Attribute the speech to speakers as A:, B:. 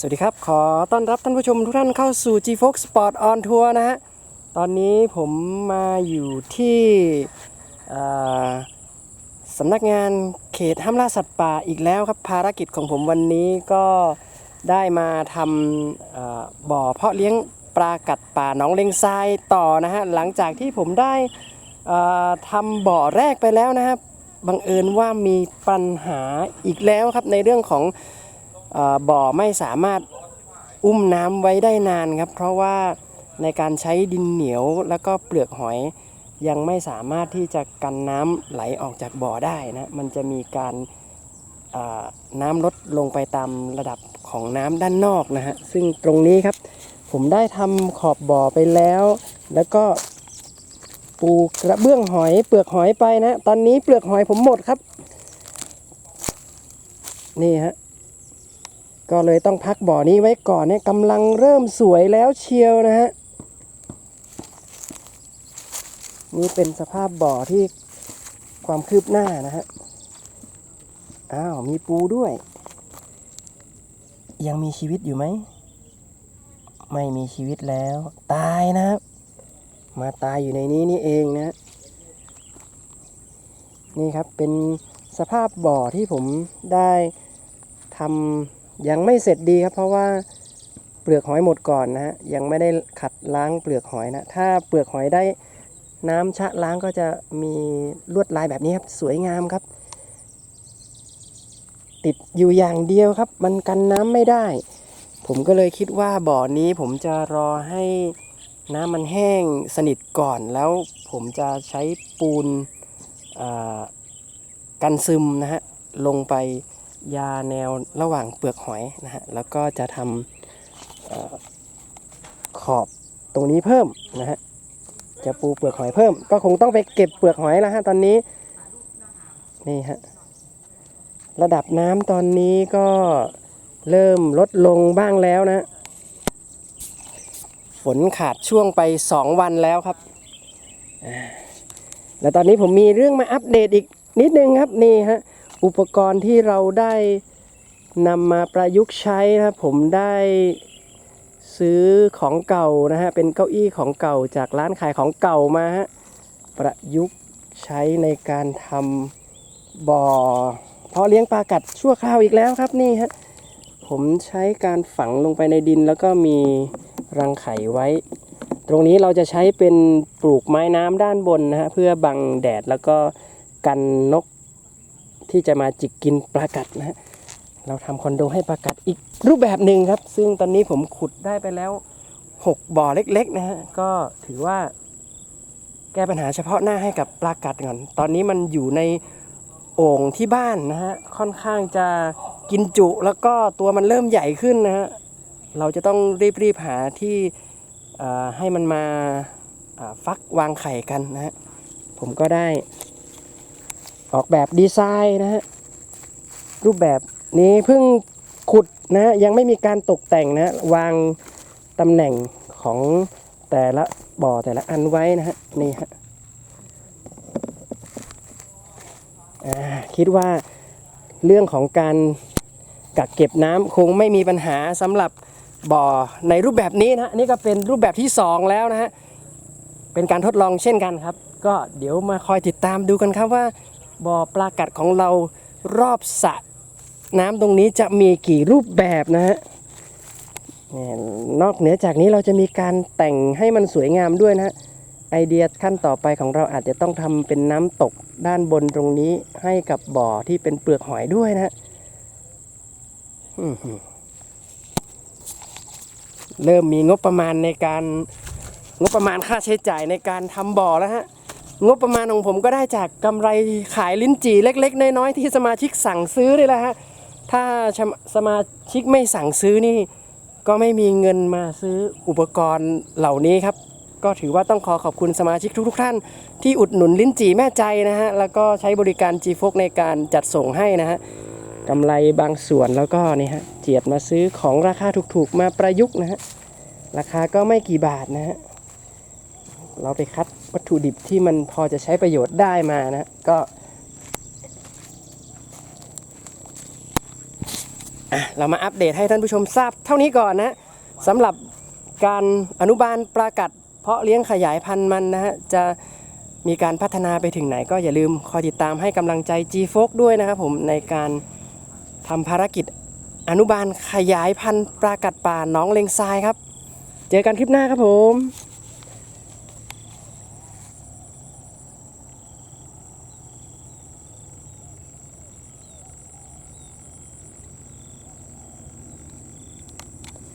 A: สวัสดีครับ ขอต้อนรับท่านผู้ชมทุกท่านเข้าสู่ G Fox Sport on Tour นะฮะ ตอนนี้ผมมาอยู่ที่สำนักงานเขตห้ามล่าสัตว์ป่าอีกแล้วครับ ภารกิจของผมวันนี้ก็ได้มาทำบ่อเพาะเลี้ยงปลากัดป่าหนองเลงทรายต่อนะฮะ หลังจากที่ผมได้ทำบ่อแรกไปแล้วนะครับ บังเอิญว่ามีปัญหาอีกแล้วครับในเรื่องของ บ่อไม่สามารถอุ้มน้ำไว้ได้นานครับ เพราะว่าในการใช้ดินเหนียวแล้วก็เปลือกหอยยังไม่สามารถที่จะกันน้ำไหลออกจากบ่อได้นะมันจะมีการน้ำลดลงไปตามระดับของน้ำด้านนอกนะฮะซึ่งตรงนี้ครับ ผมได้ทำขอบบ่อไปแล้ว แล้วก็ปูกระเบื้องหอยเปลือกหอยไปนะ ตอนนี้เปลือกหอยผมหมดครับ นี่ฮะ ก็เลยต้องพักบ่อนี้ไว้ก่อนเนี่ยกำลังเริ่มสวยแล้วเชียวนะฮะนี่เป็นสภาพบ่อที่ความคืบหน้านะฮะอ้าวมีปูด้วย ยังมีชีวิตอยู่ไหม ไม่มีชีวิตแล้ว ตายนะครับ มาตายอยู่ในนี้นี่เองนะ นี่ครับเป็นสภาพบ่อที่ผมได้ทำ ยังไม่เสร็จดีครับ เพราะว่าเปลือกหอยหมดก่อนนะฮะยังไม่ได้ขัดล้างเปลือกหอยนะ ถ้าเปลือกหอยได้น้ำชะล้างก็จะมีลวดลายแบบนี้ครับ สวยงามครับ ติดอยู่อย่างเดียวครับ มันกันน้ำไม่ได้ ผมก็เลยคิดว่าบ่อนี้ผมจะรอให้น้ำมันแห้งสนิทก่อนแล้วผมจะใช้ปูนกันซึมนะฮะลงไป ยาแนวระหว่างเปลือกหอยนะฮะแล้วก็จะทำออขอบตรงนี้เพิ่มนะฮะจะปูเปลือกหอยเพิ่ม ก็คงต้องไปเก็บเปลือกหอยแล้วฮะตอนนี้นี่ฮะระดับน้ำตอนนี้ก็เริ่มลดลงบ้างแล้วนะ ฝนขาดช่วงไป 2 วันแล้วครับ แล้วตอนนี้ผมมีเรื่องมาอัปเดตอีกนิดนึงครับนี่ฮะ อุปกรณ์ที่เราได้นำมาประยุกต์ใช้นะครับผมได้ซื้อของเก่านะฮะเป็นเก้าอี้ของเก่าจากร้านขายของเก่ามาฮะประยุกต์ใช้ในการทำบ่อเพาะเลี้ยงปลากัดชั่วคราวอีกแล้วครับนี่ฮะผมใช้การฝังลงไปในดินแล้วก็มีรังไข่ไว้ ตรงนี้เราจะใช้เป็นปลูกไม้น้ำด้านบนนะฮะเพื่อบังแดดแล้วก็กันนก ที่จะมาจิกกินปลากัดนะฮะเราทำคอนโดให้ปลากัดอีกรูปแบบหนึ่งครับ ซึ่งตอนนี้ผมขุดได้ไปแล้ว 6 บ่อเล็กๆนะฮะก็ถือว่า แก้ปัญหาเฉพาะหน้าให้กับปลากัดก่อน ตอนนี้มันอยู่ในโอ่งที่บ้านนะฮะค่อนข้างจะกินจุแล้วก็ตัวมันเริ่มใหญ่ขึ้นนะฮะเราจะต้องรีบๆหาที่ให้มันมาฟักวางไข่กันนะฮะผมก็ได้ ออกแบบดีไซน์นะฮะรูปแบบนี้เพิ่งขุดนะยังไม่มีการตกแต่งนะวางตำแหน่งของแต่ละบ่อแต่ละอันไว้นะฮะนี่ฮะคิดว่าเรื่องของการกักเก็บน้ำคงไม่มีปัญหาสำหรับบ่อในรูปแบบนี้นะฮะนี่ก็เป็นรูปแบบที่สองแล้วนะฮะเป็นการทดลองเช่นกันครับ ก็เดี๋ยวมาคอยติดตามดูกันครับว่า บ่อปลากัดของเรารอบสระน้ำตรงนี้จะมีกี่รูปแบบนะฮะนี่นอกเหนือจากนี้เราจะมีการแต่งให้มันสวยงามด้วยนะฮะไอเดียขั้นต่อไปของเราอาจจะต้องทำเป็นน้ำตกด้านบนตรงนี้ให้กับบ่อที่เป็นเปลือกหอยด้วยนะฮะเริ่มมีงบประมาณในการงบประมาณค่าใช้จ่ายในการทำบ่อแล้วฮะ งบประมาณของผมก็ได้จากกำไรขายลิ้นจี่เล็ก ๆ น้อยๆที่สมาชิกสั่งซื้อนี่แหละฮะถ้าสมาชิกไม่สั่งซื้อนี่ ก็ไม่มีเงินมาซื้ออุปกรณ์เหล่านี้ครับ ก็ถือว่าต้องขอขอบคุณสมาชิกทุก ๆ ท่าน ที่อุดหนุนลิ้นจี่แม่ใจนะฮะแล้วก็ใช้บริการ g f o ในการจัดส่งให้นะฮะกำไรบางส่วนแล้วก็นี่ฮะเจียดมาซื้อของราคาถูกๆ มาประยุกต์นะฮะราคาก็ไม่กี่บาทนะฮะ เราไปคัดวัตถุดิบที่มันพอจะใช้ประโยชน์ได้มานะ ก็เรามาอัปเดตให้ท่านผู้ชมทราบเท่านี้ก่อนนะสำหรับการอนุบาลปลากัด เพาะเลี้ยงขยายพันธุ์มันนะฮะจะมีการพัฒนาไปถึงไหนก็อย่าลืมคอยติดตามให้กำลังใจ G f o ด้วยนะครับผมในการทำภารกิจอนุบาลขยายพันธุ์ปลากัดป่าหน้องเลงทรายครับ เจอกันคลิปหน้าครับผม